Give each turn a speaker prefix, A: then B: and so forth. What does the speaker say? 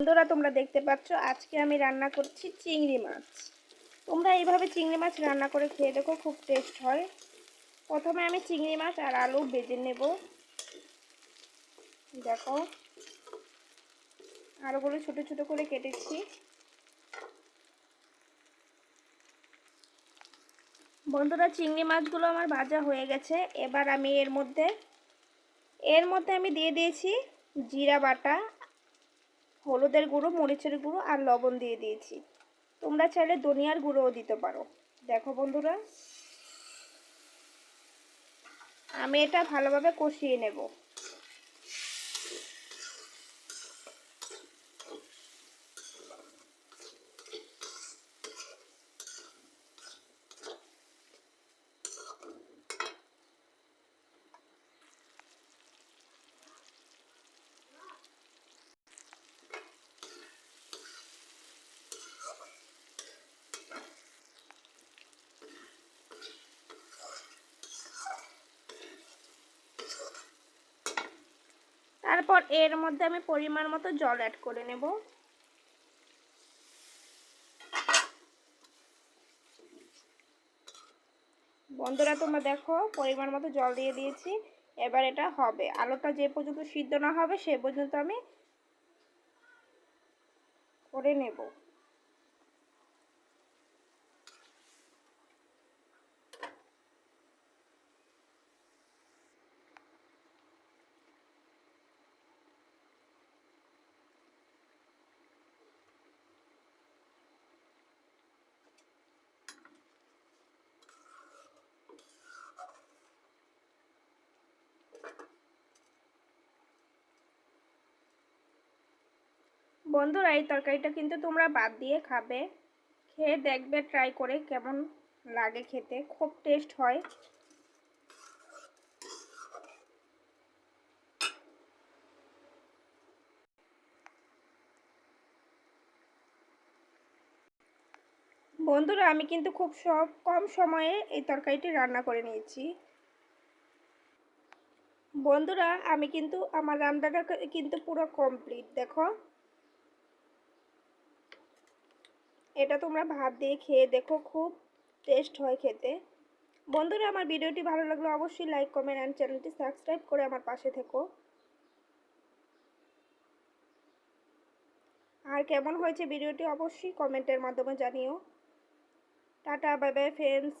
A: বন্ধুরা, তোমরা দেখতে পাচ্ছ, আজকে আমি রান্না করছি চিংড়ি মাছ। তোমরা এইভাবে চিংড়ি মাছ রান্না করে খেয়ে দেখো, খুব টেস্ট হয়। প্রথমে আমি চিংড়ি মাছ আর আলু বেজে নেব। দেখো, আলুগুলো ছোটো ছোটো করে কেটেছি। বন্ধুরা, চিংড়ি মাছগুলো আমার ভাজা হয়ে গেছে। এবার আমি এর মধ্যে এর মধ্যে আমি দিয়ে দিয়েছি জিরা বাটা হলুদের গুঁড়ো, মরিচের গুঁড়ো আর লবণ দিয়ে দিয়েছি। তোমরা চাইলে ধনিয়ার গুঁড়োও দিতে পারো। দেখো বন্ধুরা। আমি এটা ভালোভাবে কষিয়ে নেব। তারপর এর মধ্যে আমি পরিমাণ মতো জল অ্যাড করে নেব। বন্ধুরা, তোমরা দেখো, পরিমাণ মতো জল দিয়ে দিয়েছি। এবার এটা হবে। আলোটা যে পর্যন্ত সিদ্ধ না হবে, সে পর্যন্ত আমি করে নেব। বন্ধুরা, এই তরকারিটা কিন্তু তোমরা বাদ দিয়ে খাবে। খেয়ে দেখবে ট্রাই করে কেমন লাগে খেতে। খুব টেস্ট হয়। বন্ধুরা, আমি কিন্তু খুব সব কম সময়ে এই তরকারিটি রান্না করে নিয়েছি। বন্ধুরা, আমি কিন্তু, আমার রান্নাটা কিন্তু পুরো কমপ্লিট দেখো। এটা তোমরা ভাত দিয়ে খেয়ে দেখো, খুব টেস্ট হয় খেতে। বন্ধুরা, আমার ভিডিওটি ভালো লাগলে অবশ্যই লাইক কমেন্ট অ্যান্ড চ্যানেলটি সাবস্ক্রাইব করে আমার পাশে থেকো। আর কেমন হয়েছে ভিডিওটি অবশ্যই কমেন্টের মাধ্যমে জানিও। Tata bye bye friends